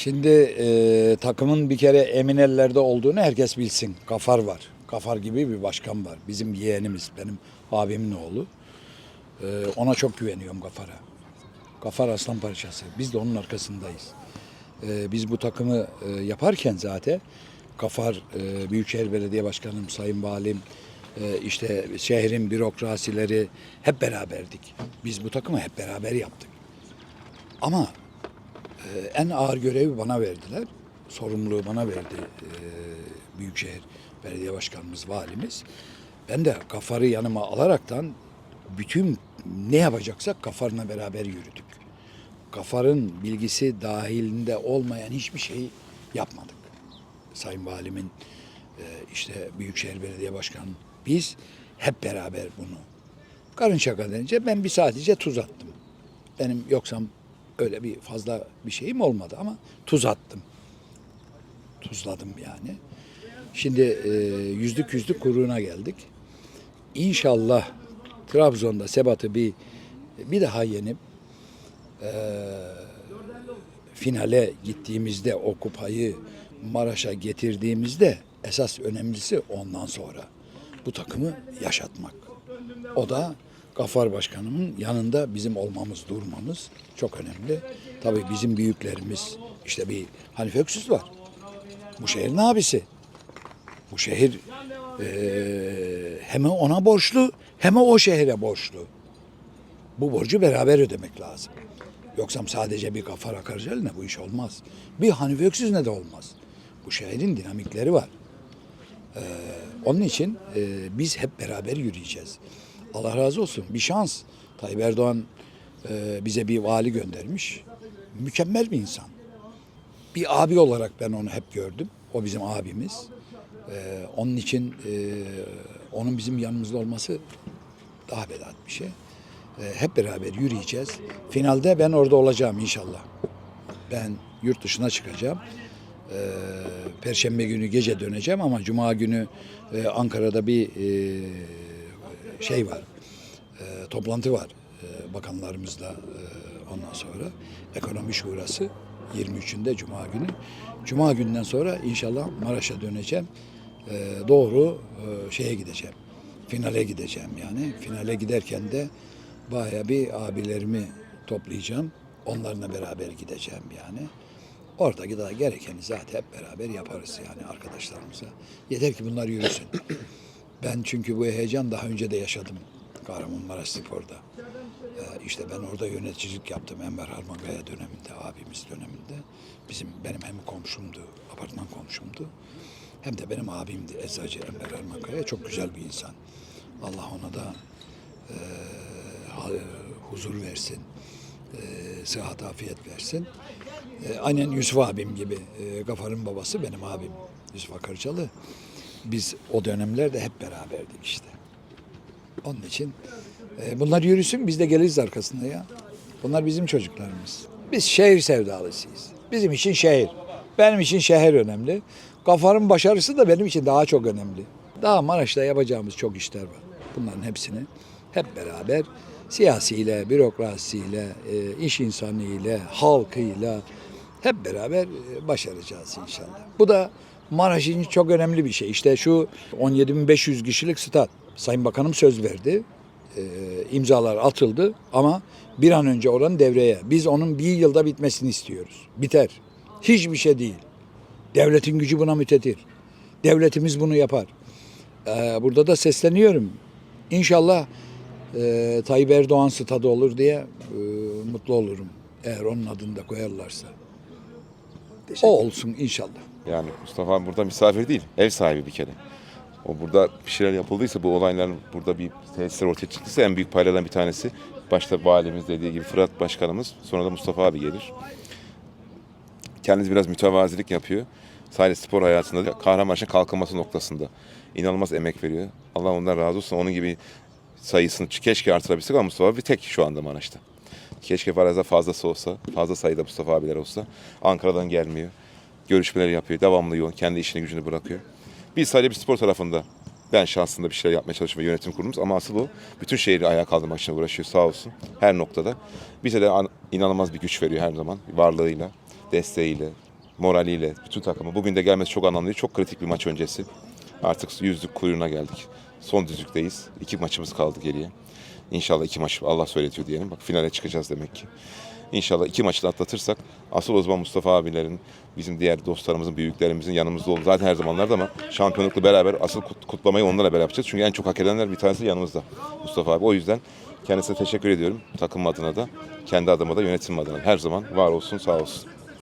Şimdi e, takımın bir kere emin ellerde olduğunu herkes bilsin. Kafar var. Kafar gibi bir başkan var. Bizim yeğenimiz, benim abimin oğlu. E, ona çok güveniyorum Gafar'a. Gafar aslan parçası. Biz de onun arkasındayız. E, biz bu takımı e, yaparken zaten Gafar, e, Büyükşehir Belediye Başkanım, Sayın Valim, e, işte şehrin bürokrasileri hep beraberdik. Biz bu takımı hep beraber yaptık. Ama en ağır görevi bana verdiler. Sorumluluğu bana verdi e, Büyükşehir Belediye Başkanımız, valimiz. Ben de kafarı yanıma alaraktan bütün ne yapacaksak kafarla beraber yürüdük. Kafarın bilgisi dahilinde olmayan hiçbir şeyi yapmadık. Sayın Valimin, e, işte Büyükşehir Belediye Başkanı, biz hep beraber bunu. Karın şaka denince ben bir sadece tuz attım. Benim yoksam öyle bir fazla bir şeyim olmadı ama tuz attım. Tuzladım yani. Şimdi e, yüzlük yüzlük kuyruğuna geldik. İnşallah Trabzon'da Sebat'ı bir bir daha yenip e, finale gittiğimizde o kupayı Maraş'a getirdiğimizde esas önemlisi ondan sonra bu takımı yaşatmak. O da Gafar Başkanımın yanında bizim olmamız, durmamız çok önemli. Tabii bizim büyüklerimiz, işte bir Hanife Öksüz var. Bu şehrin abisi. Bu şehir eee hem ona borçlu hem o şehre borçlu. Bu borcu beraber ödemek lazım. Yoksa sadece bir Gafar Akarcalı'na bu iş olmaz. Bir Hanife Öksüz ne de olmaz. Bu şehrin dinamikleri var. Ee, onun için e, biz hep beraber yürüyeceğiz. Allah razı olsun. Bir şans. Tayyip Erdoğan e, bize bir vali göndermiş. Mükemmel bir insan. Bir abi olarak ben onu hep gördüm. O bizim abimiz. Ee, onun için e, onun bizim yanımızda olması daha bedat bir şey. Ee, hep beraber yürüyeceğiz. Finalde ben orada olacağım inşallah. Ben yurt dışına çıkacağım. Ee, Perşembe günü gece döneceğim ama Cuma günü e, Ankara'da bir e, şey var. E, toplantı var e, bakanlarımızla e, ondan sonra. Ekonomi Şurası 23'ünde Cuma günü. Cuma günden sonra inşallah Maraş'a döneceğim. E, doğru e, şeye gideceğim. Finale gideceğim yani. Finale giderken de baya bir abilerimi toplayacağım. Onlarla beraber gideceğim yani. Orada da gerekeni zaten hep beraber yaparız yani arkadaşlarımıza. Yeter ki bunlar yürüsün. Ben çünkü bu heyecan daha önce de yaşadım Kahramanmaraş Spor'da. Ee, işte ben orada yöneticilik yaptım Enver Harmangaya döneminde, abimiz döneminde. Bizim benim hem komşumdu, apartman komşumdu. Hem de benim abimdi Eczacı Enver Harmangaya. Çok güzel bir insan. Allah ona da e, huzur versin, e, sıhhat afiyet versin. E, aynen Yusuf abim gibi, e, Gafar'ın babası benim abim Yusuf Akarcalı. Biz o dönemlerde hep beraberdik işte. Onun için e, bunlar yürüsün biz de geliriz arkasında ya. Bunlar bizim çocuklarımız. Biz şehir sevdalısıyız. Bizim için şehir. Benim için şehir önemli. Gafar'ın başarısı da benim için daha çok önemli. Daha Maraş'ta yapacağımız çok işler var. Bunların hepsini hep beraber siyasiyle, bürokrasiyle, e, iş insanıyla, halkıyla hep beraber e, başaracağız inşallah. Bu da Maraş için çok önemli bir şey. İşte şu 17.500 kişilik stat. Sayın Bakanım söz verdi. E, imzalar atıldı ama bir an önce oranın devreye. Biz onun bir yılda bitmesini istiyoruz. Biter. Hiçbir şey değil. Devletin gücü buna mütetir. Devletimiz bunu yapar. Ee, burada da sesleniyorum. İnşallah e, Tayyip Erdoğan stadı olur diye e, mutlu olurum. Eğer onun adını da koyarlarsa. O olsun inşallah. Yani Mustafa abi burada misafir değil, ev sahibi bir kere. O burada bir şeyler yapıldıysa, bu olayların burada bir tesisler ortaya çıktıysa en büyük paylardan bir tanesi başta valimiz dediği gibi Fırat Başkanımız, sonra da Mustafa abi gelir. Kendisi biraz mütevazilik yapıyor. Sadece spor hayatında değil, Kahramanmaraş'ın kalkınması noktasında inanılmaz emek veriyor. Allah ondan razı olsun. Onun gibi sayısını keşke artırabilsek ama Mustafa abi tek şu anda Maraş'ta. Keşke fazla fazlası olsa, fazla sayıda Mustafa abiler olsa. Ankara'dan gelmiyor. Görüşmeler yapıyor, devamlı yoğun, kendi işini gücünü bırakıyor. Biz sadece bir spor tarafında ben şansında bir şeyler yapmaya çalışıyorum yönetim kurulumuz ama asıl o bütün şehri ayağa kaldırmak için uğraşıyor sağ olsun her noktada. Bize de an- inanılmaz bir güç veriyor her zaman varlığıyla, desteğiyle, moraliyle, bütün takımı. Bugün de gelmesi çok anlamlı. Çok kritik bir maç öncesi. Artık yüzlük kuyruğuna geldik. Son düzlükteyiz. İki maçımız kaldı geriye. İnşallah iki maç Allah söyletiyor diyelim. Bak finale çıkacağız demek ki. İnşallah iki maçı da atlatırsak asıl o zaman Mustafa abilerin, bizim diğer dostlarımızın, büyüklerimizin yanımızda olur. Zaten her zamanlarda ama şampiyonlukla beraber asıl kut- kutlamayı onlarla beraber yapacağız. Çünkü en çok hak edenler bir tanesi yanımızda Mustafa abi. O yüzden kendisine teşekkür ediyorum takım adına da, kendi adıma da yönetim adına. Her zaman var olsun, sağ olsun.